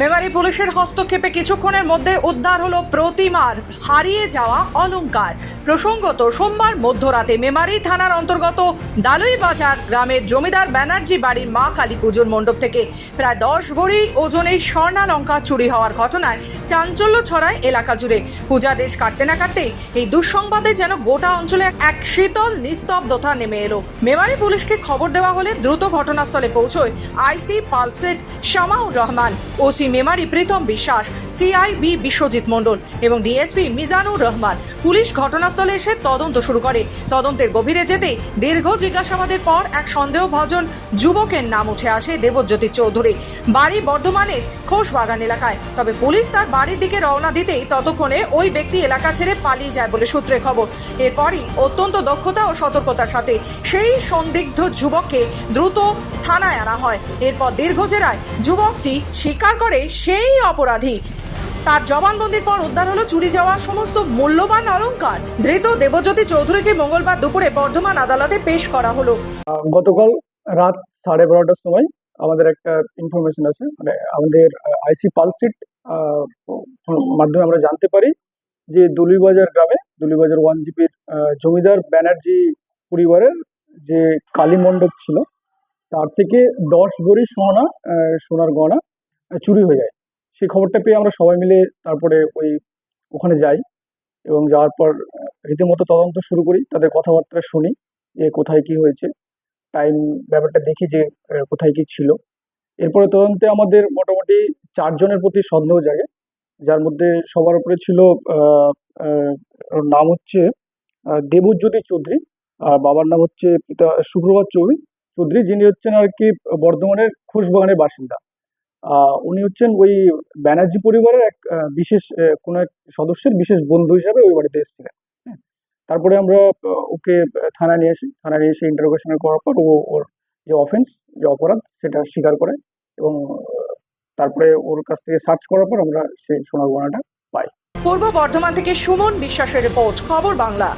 মেমারি পুলিশের হস্তক্ষেপে কিছুক্ষণের মধ্যে উদ্ধার হলো প্রতিমার। হারিয়ে যাওয়া অলংকার। প্রসঙ্গত, সোমবার মধ্যরাতে মেমারি থানার অন্তর্গত দালুই বাজার গ্রামের জমিদার ব্যানার্জি বাড়ির মা কালী পুজোর মণ্ডপ থেকে প্রায় দশ ভরি ওজনের স্বর্ণালঙ্কার চুরি হওয়ার ঘটনায় চাঞ্চল্য ছড়ায় এলাকা জুড়ে। পূজা দেশ কাটতে না কাটতেই এই দুঃসংবাদে যেন গোটা অঞ্চলে এক শীতল নিস্তব্ধতা নেমে এলো। মেমারি পুলিশকে খবর দেওয়া হলে দ্রুত ঘটনাস্থলে পৌঁছয় IC Palsit Shamaur Rahman, OC Memari Pritam Biswas, CIB Biswajit মণ্ডল এবং ডিএসপি মিজানুর রহমান। পুলিশ ঘটনাস্থলে এসে তদন্ত শুরু করে। তদন্তের গভীরে যেতে দীর্ঘ জিজ্ঞাসাবাদের পর এক সন্দেহভাজন যুবকের নাম উঠে আসে দেবজ্যোতি চৌধুরী। বাড়ি বর্ধমানের খোশবাগান এলাকায়। তবে পুলিশ তার বাড়ির দিকে রওনা দিতেই ততক্ষণে ওই ব্যক্তি এলাকা ছেড়ে পালিয়ে যায় বলে সূত্রে খবর। এরপরই অত্যন্ত দক্ষতা ও সতর্কতার সাথে সেই সন্দিগ্ধ যুবককে দ্রুত থানায় আনা হয়। এরপর দীর্ঘ জেরায় যুবকটি স্বীকার করে সেই অপরাধী। তার জবানবন্দির পর উদ্ধার হলো চুরি যাওয়া সমস্ত মূল্যবান অলংকার। ধৃত দেবজ্যোতি চৌধুরীকে মঙ্গলবার দুপুরে বর্ধমান আদালতে পেশ করা হলো। গতকাল রাত সাড়ে বারোটার সময় আমাদের একটা ইনফরমেশন আছে মানে আমাদের আইসি পালসিট মাধ্যমে আমরা জানতে পারি যে দুলিবাজার গ্রামে, দুলিবাজার ওয়ান জিপির জমিদার ব্যানার্জি পরিবারের যে কালী মণ্ডপ ছিল, তার থেকে দশ ভরি সোনা সোনার গয়না চুরি হয়ে যায়। সেই খবরটা পেয়ে আমরা সবাই মিলে তারপরে ওই ওখানে যাই এবং যাওয়ার পর রীতিমতো তদন্ত শুরু করি। তাদের কথাবার্তা শুনি যে কোথায় কি হয়েছে টাইম ব্যাপারটা দেখি যে কোথায় কি ছিল। এরপরে তদন্তে আমাদের মোটামুটি চারজনের প্রতি সন্দেহ জাগে, যার মধ্যে সবার উপরে ছিল নাম হচ্ছে দেবজ্যোতি চৌধুরী, আর বাবার নাম হচ্ছে পিতা শুক্রবার চৌধুরী। চৌধুরী যিনি হচ্ছেন আর কি বর্ধমানের খোশবাগানের বাসিন্দা। উনি হচ্ছেন ওই ব্যানার্জি পরিবারের এক বিশেষ কোনো এক সদস্যের বিশেষ বন্ধু হিসাবে ওই বাড়িতে এসেছিলেন হ্যাঁ। তারপরে আমরা ওকে থানায় নিয়ে আসি। থানায় নিয়ে এসে ইন্টারোগেশন করার পর ও, ওর যে অফেন্স যে অপরাধ, সেটা স্বীকার করে এবং তারপরে ওর কাছ থেকে সার্চ করার পর আমরা সেই সোনার গয়নাটা পাই। পূর্ব বর্ধমান থেকে সুমন বিশ্বাসের রিপোর্ট, খবর বাংলা।